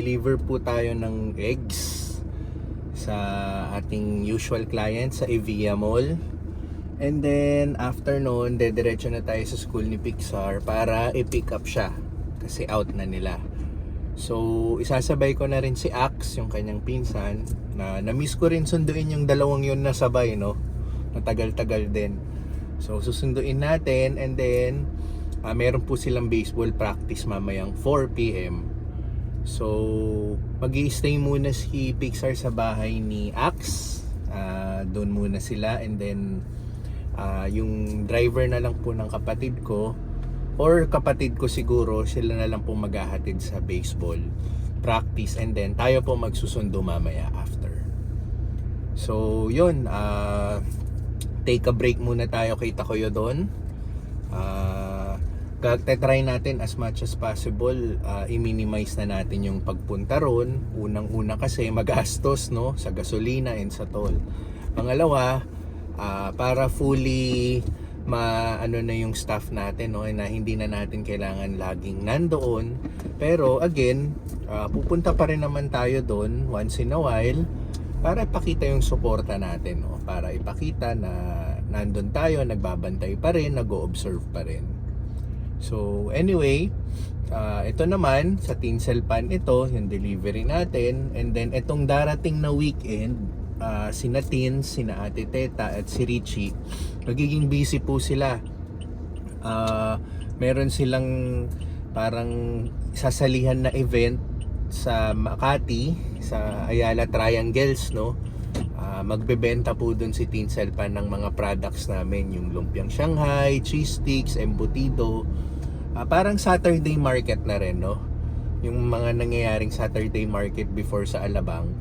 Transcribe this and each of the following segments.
ah, deliver po tayo ng eggs sa ating usual client sa Evia Mall. And then, after nun, dediretso na tayo sa school ni Pixar para i-pick up siya. Kasi out na nila. So, isasabay ko na rin si Ax, yung kanyang pinsan, na na-miss ko rin sunduin yung dalawang yun na sabay, no? Matagal-tagal din. So, susunduin natin and then, ah, meron po silang baseball practice mamayang 4pm. So, mag stay muna si Pixar sa bahay ni Ax. Ah, doon muna sila and then ah, yung driver na lang po ng kapatid ko or kapatid ko siguro sila na lang po maghahatid sa baseball practice and then tayo po magsusundo mamaya after. So, yun. ah take a break muna tayo kay Takoyo doon. Ah, try natin as much as possible ah, i-minimize na natin yung pagpunta ron. Unang-una kasi magastos no? Sa gasolina and sa toll. Pangalawa, ah, para fully ma ano na yung staff natin no? Na hindi na natin kailangan laging nandoon. Pero again ah, pupunta pa rin naman tayo doon once in a while para ipakita yung suporta natin no? Para ipakita na nandun tayo nagbabantay pa rin nag-observe pa rin so anyway ah, ito naman sa Tinselpan ito yung delivery natin. And then itong darating na weekend ah, sina Tins, sina Ate Teta at si Richie magiging busy po sila. Ah, meron silang parang sasalihan na event sa Makati sa Ayala Triangles no? Ah, magbebenta po dun si Tinselpan ng mga products namin yung lumpiang Shanghai, cheese sticks, embutido Ah, parang Saturday market na rin no? Yung mga nangyayaring Saturday market before sa Alabang.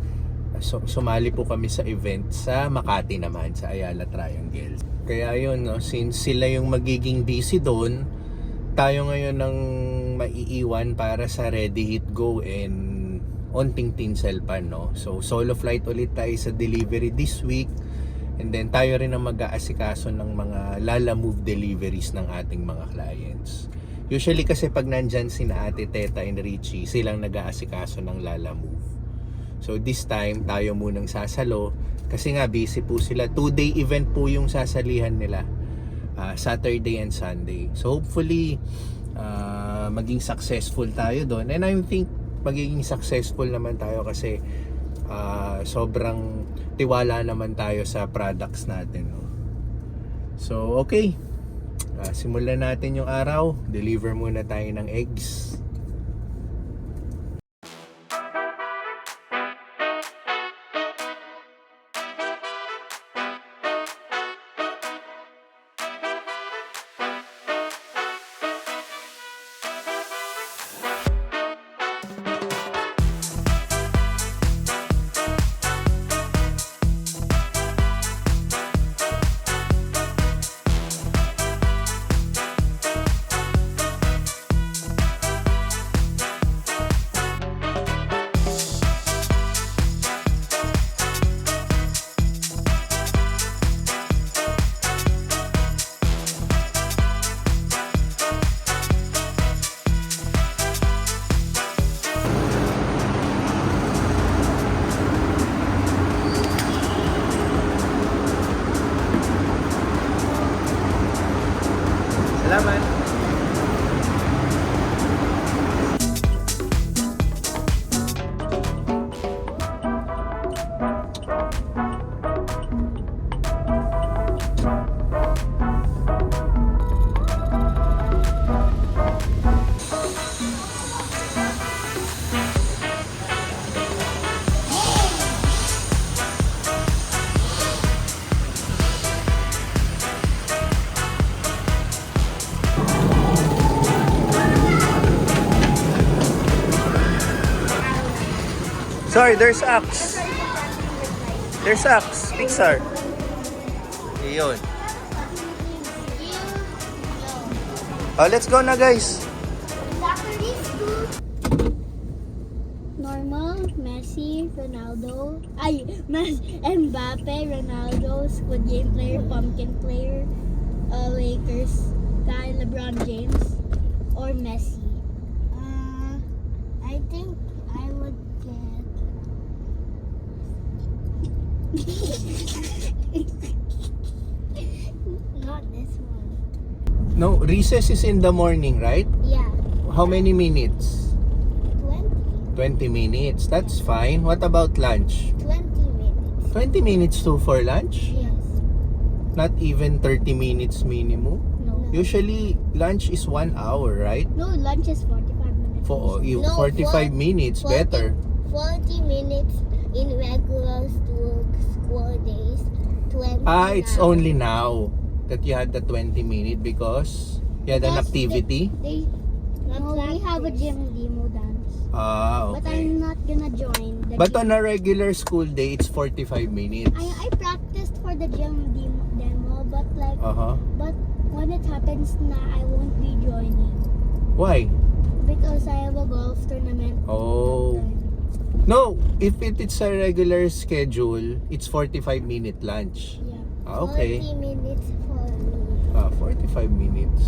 So, sumali po kami sa event sa Makati naman sa Ayala Triangle. Kaya yun no? Since sila yung magiging busy doon tayo ngayon ng maiiwan para sa Ready Hit Go and Onting Tinselpan no? So solo flight ulit tayo sa delivery this week. And then tayo rin ang mag-aasikaso ng mga Lala Move deliveries ng ating mga clients usually kasi pag nandyan sina Ate Teta and Richie silang nag-aasikaso ng Lala Move So this time, tayo munang sasalo. Kasi nga, busy po sila. Two-day event po yung sasalihan nila. ah, Saturday and Sunday. So hopefully, ah, maging successful tayo doon. And I think, magiging successful naman tayo kasi ah, sobrang tiwala naman tayo sa products natin. No? So, okay. Ah, simulan natin yung araw. Deliver muna tayo ng eggs. There's Axe. There's Axe. Pixar. Iyon. Oh, let's go na guys. Normal, Messi, Ronaldo, ay, Mes Mbappe, Ronaldo, Squid Game player, Pumpkin player, uh, Lakers, guy, LeBron James, or Messi. Not this one. No, recess is in the morning, right? Yeah, How many minutes? 20. 20 minutes. That's fine. What about lunch? 20 minutes. 20 minutes too for lunch? Yes. Not even 30 minutes minimum? No. Usually, lunch is 1 hour, right? No, lunch is 45 minutes. For oh, you No, 45 for- minutes, for better. 40 minutes in regular school, school days. 20 Ah, it's now. only now that you had the 20 minute because you had an Because activity? They, no, we have a gym demo dance. Ah, But okay. I'm not gonna join the But gym. on a regular school day, it's 45 minutes. I, I practiced for the gym demo, demo but like, Uh-huh. but when it happens na, I won't be joining. Why? Because I have a golf tournament. Oh. No, if it, it's a regular schedule, it's 45 minute lunch. Yeah. Ah, okay. 40 minutes for me. Ah, 45 minutes.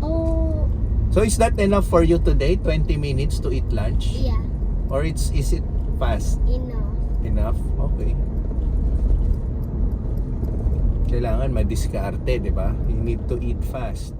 Oh, So is that enough for you today? 20 minutes to eat lunch? Yeah, Or it's is it fast enough. enough? Okay. Kailangan madiskarte, di ba? You need to eat fast.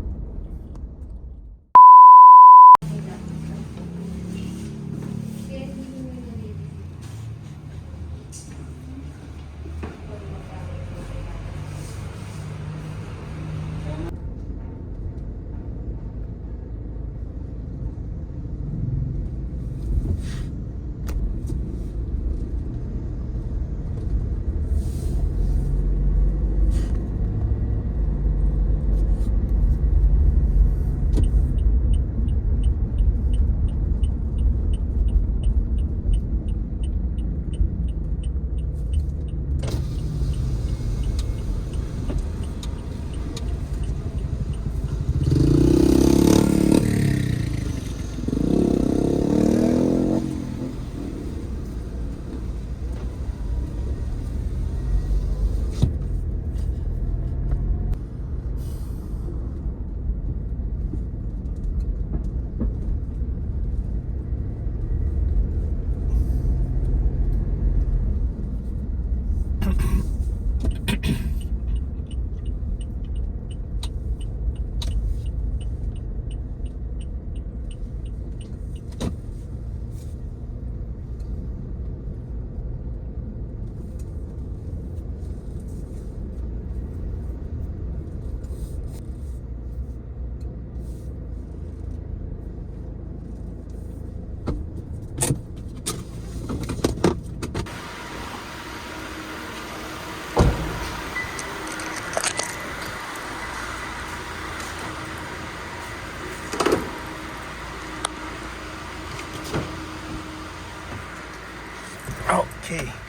Okay.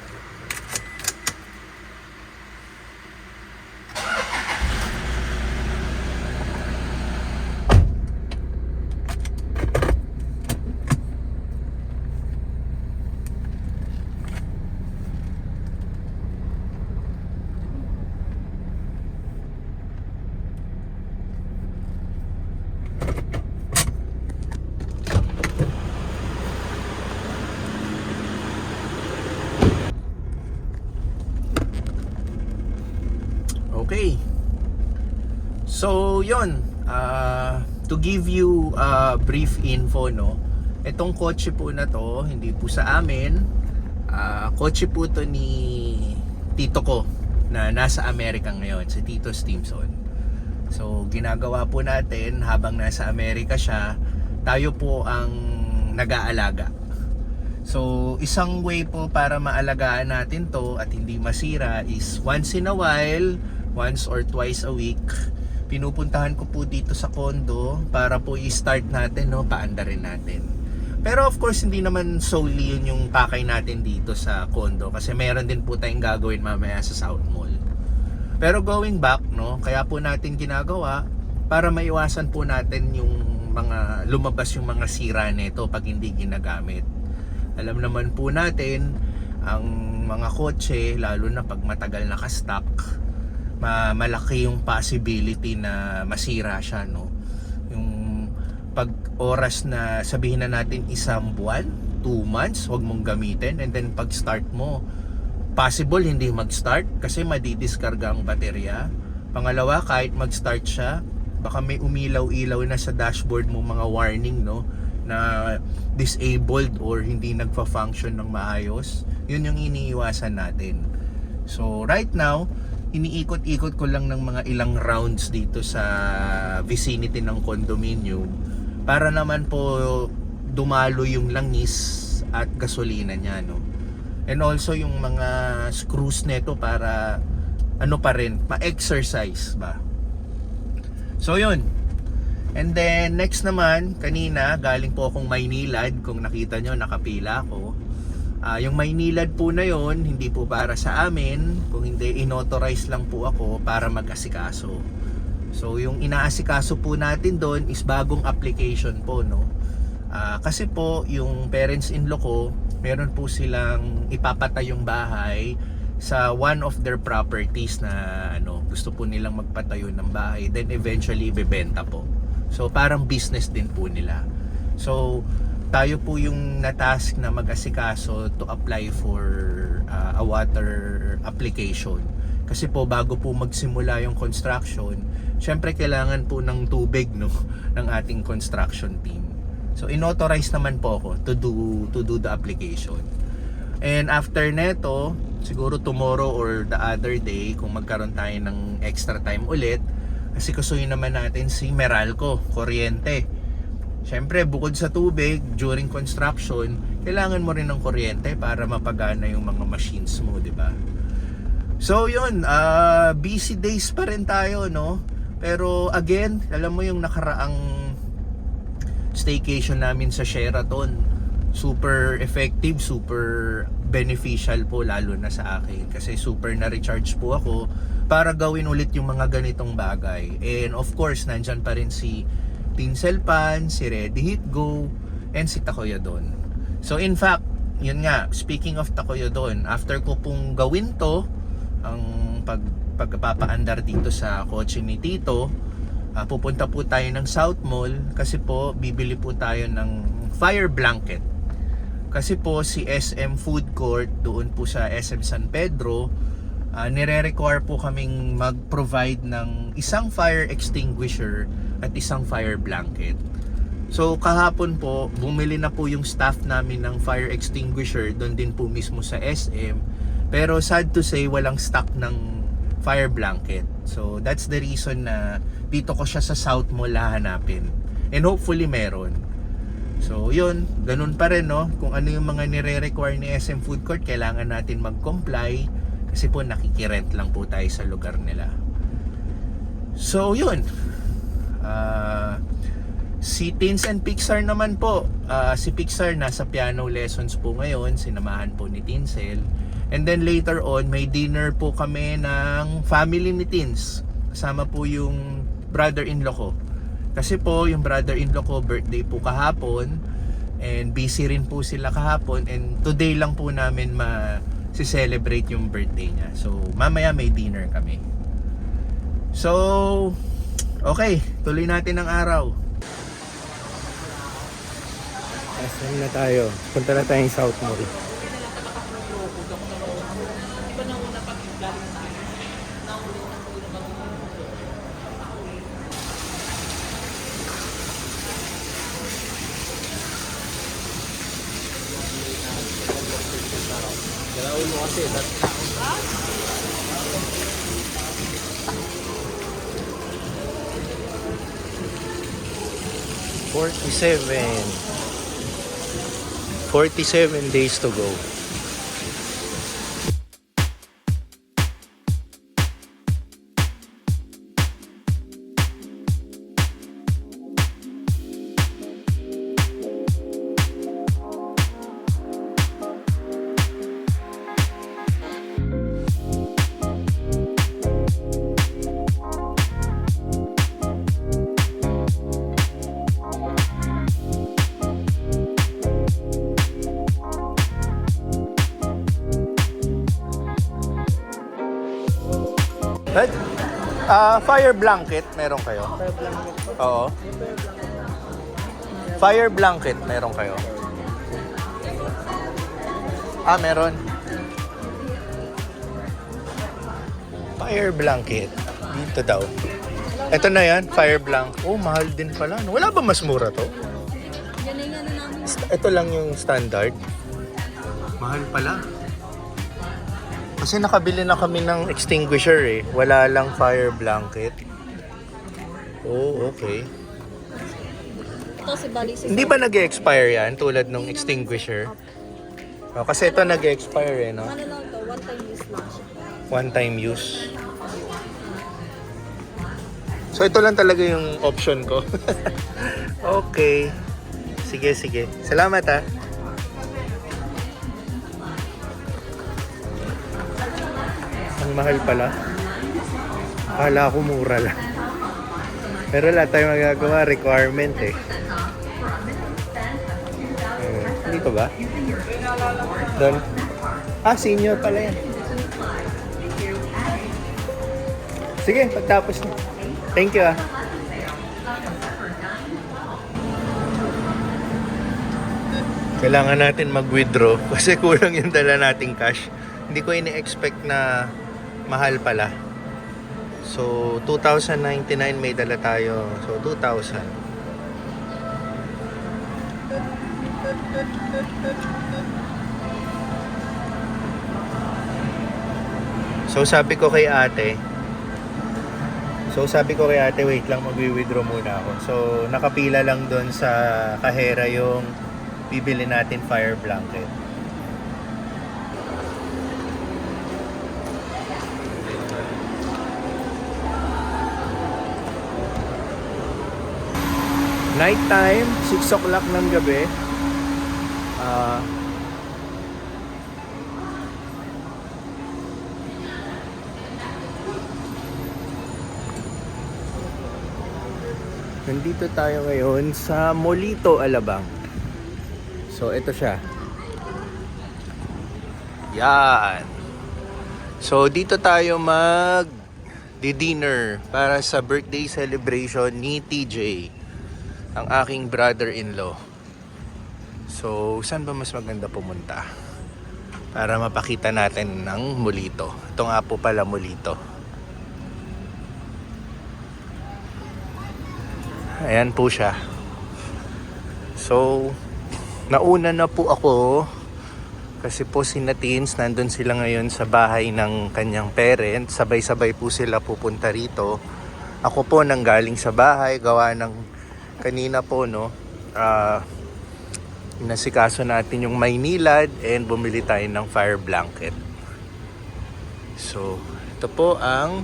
So, yon ah, to give you a brief info, no? Itong kotse po na to, hindi po sa amin. Ah, kotse po to ni tito ko na nasa Amerika ngayon, si Tito Stimson. So, ginagawa po natin habang nasa Amerika siya, tayo po ang nag-aalaga. So, isang way po para maalagaan natin to at hindi masira is once in a while, once or twice a week, pinupuntahan ko po dito sa condo para po i-start natin, no, paandarin natin. Pero of course, hindi naman solely yun yung pakay natin dito sa condo kasi meron din po tayong gagawin mamaya sa South Mall. Pero going back, no, kaya po natin ginagawa para maiwasan po natin yung mga lumabas yung mga sira nito pag hindi ginagamit. Alam naman po natin ang mga kotse lalo na pag matagal naka-stock ma malaki yung possibility na masira siya no. Yung pag oras na sabihin na natin isang buwan, two months, wag mong gamitin and then pag start mo possible hindi mag-start kasi madidiskarga ang baterya. Pangalawa, kahit mag-start siya, baka may umilaw-ilaw na sa dashboard mo mga warning no na disabled or hindi nagfa-function ng maayos. Yun yung iniiwasan natin. So right now, iniikot-ikot ko lang ng mga ilang rounds dito sa vicinity ng condominium para naman po dumalo yung langis at gasolina niya no. And also yung mga screws nito para ano pa rin, ma-exercise ba. So yun. And then next naman, kanina galing po akong Maynilad, kung nakita nyo nakapila ako. Ah, yung Maynilad po na yon hindi po para sa amin, kung hindi inauthorize lang po ako para mag-asikaso. So yung inaasikaso po natin doon is bagong application po no. Ah, kasi po yung parents-in-law ko, meron po silang ipapatay yung bahay sa one of their properties na ano, gusto po nilang magpatayo ng bahay then eventually ibebenta po. So parang business din po nila. So tayo po yung natask na mag-asikaso to apply for uh, a water application. Kasi po bago po magsimula yung construction, syempre kailangan po ng tubig no ng ating construction team. So inauthorize naman po ako to do to do the application. And after neto, siguro tomorrow or the other day kung magkaroon tayo ng extra time ulit, kasi kusuyin naman natin si Meralco, kuryente. Siyempre, bukod sa tubig, during construction, kailangan mo rin ng kuryente para mapagana yung mga machines mo, di ba? So, yun, ah, busy days pa rin tayo, no? Pero again, alam mo yung nakaraang staycation namin sa Sheraton, super effective, super beneficial po lalo na sa akin kasi super na-recharge po ako para gawin ulit yung mga ganitong bagay. And of course, nandyan pa rin si Tinsel Pan, si Ready Hit Go, and si Takoya Don. So in fact, yun nga, speaking of Takoya Don, after ko pong gawin to, ang pag pagpapaandar dito sa kotse ni Tito, ah, pupunta po tayo ng South Mall kasi po bibili po tayo ng fire blanket. Kasi po si SM Food Court doon po sa SM San Pedro, ah, nire-require po kaming mag-provide ng isang fire extinguisher at isang fire blanket. So kahapon po, bumili na po yung staff namin ng fire extinguisher doon din po mismo sa SM. Pero sad to say, walang stock ng fire blanket. So that's the reason na dito ko siya sa South Mall hahanapin. And hopefully meron. So yun, ganun pa rin no. Kung ano yung mga nire-require ni SM Food Court, kailangan natin mag-comply kasi po nakikirent lang po tayo sa lugar nila. So yun. Ah Si Teens and Pixar naman po. Ah, si Pixar nasa piano lessons po ngayon, sinamahan po ni Tinsel. And then later on, may dinner po kami ng family ni Teens. Kasama po yung brother-in-law ko. Kasi po, yung brother-in-law ko, birthday po kahapon. And busy rin po sila kahapon. And today lang po namin ma celebrate yung birthday niya. So, mamaya may dinner kami. So, okay. Tuloy natin ang araw. SM na tayo. Punta na tayong South Mall. Forty-seven. Forty-seven days to go. But, ah, fire blanket, meron kayo? Fire blanket Oo. Fire blanket, meron kayo? Ah, meron. Fire blanket. Dito daw. Ito na yan, fire blanket. Oh, mahal din pala. no? Wala ba mas mura to? Ano. St- Ito lang yung standard. Mahal pala. Kasi nakabili na kami ng extinguisher eh. Wala lang fire blanket. Oh, okay. Ito si Bali si Hindi ba nag expire yan tulad ng extinguisher? Oh, kasi ito nag expire eh, no? Ano lang to, one time use lang siya. One time use. So ito lang talaga yung option ko. okay. Sige, sige. Salamat ah. Ang mahal pala. Akala ko mura lang. Pero wala tayong magagawa. Requirement eh. Hindi ko ba? Doon. Ah, senior pala yan. Sige, pagtapos na. Thank you ah. Kailangan natin mag-withdraw kasi kulang yung dala nating cash. Hindi ko ini-expect na mahal pala. So, 2,099 may dala tayo. So, 2,000. So, sabi ko kay ate, So sabi ko kay ate, wait lang, magwi-withdraw muna ako. So nakapila lang doon sa kahera yung bibili natin fire blanket. Night time, 6 o'clock ng gabi. Ah... Nandito tayo ngayon sa Molito, Alabang. So, ito siya. Yan. So, dito tayo mag dinner para sa birthday celebration ni TJ, ang aking brother-in-law. So, saan ba mas maganda pumunta? Para mapakita natin ng Molito. Ito nga po pala Molito. Ayan po siya. So, nauna na po ako kasi po si Natins nandun sila ngayon sa bahay ng kanyang parents. Sabay-sabay po sila pupunta rito. Ako po nanggaling sa bahay, gawa ng kanina po, no, ah, nasikaso natin yung Maynilad and bumili tayo ng fire blanket. So, ito po ang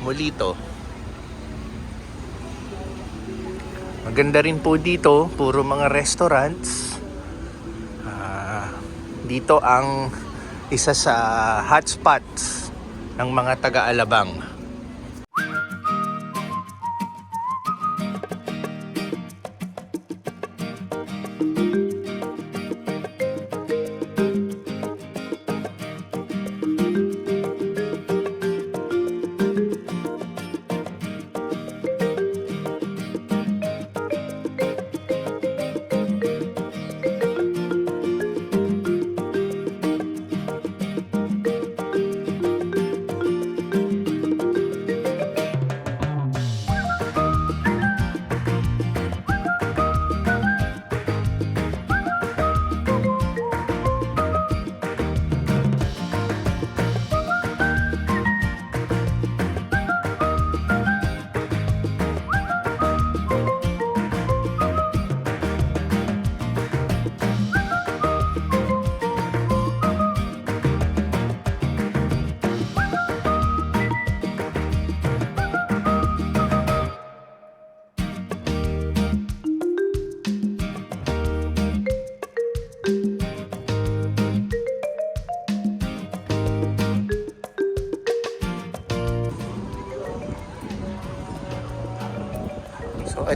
Molito. Maganda rin po dito, puro mga restaurants. Ah, dito ang isa sa hotspots ng mga taga-Alabang.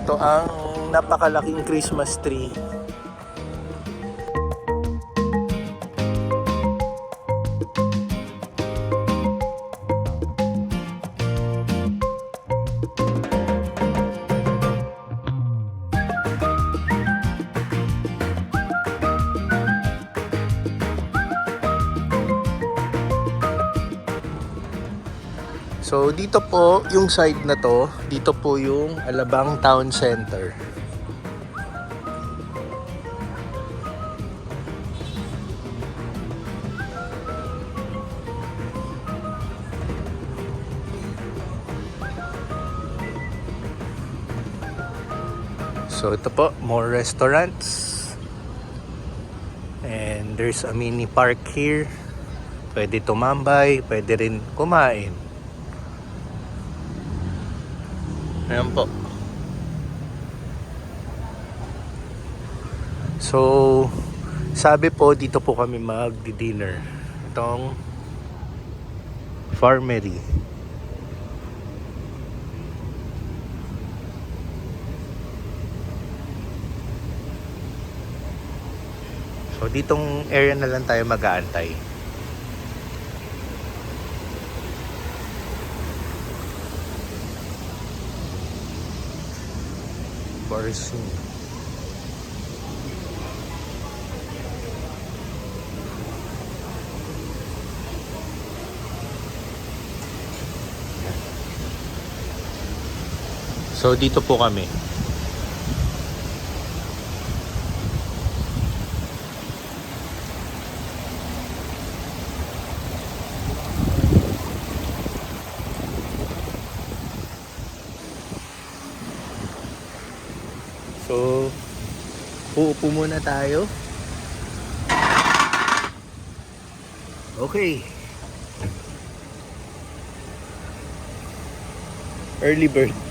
Ito ang napakalaking Christmas tree. So dito po, yung side na to, dito po yung Alabang Town Center. So ito po, more restaurants. And there's a mini park here. Pwede tumambay, pwede rin kumain. Ayan po. So, sabi po dito po kami mag-dinner. Itong Farmery. So, ditong area na lang tayo mag-aantay. Borising. So dito po kami. So, uupo muna tayo. Okay. Early bird.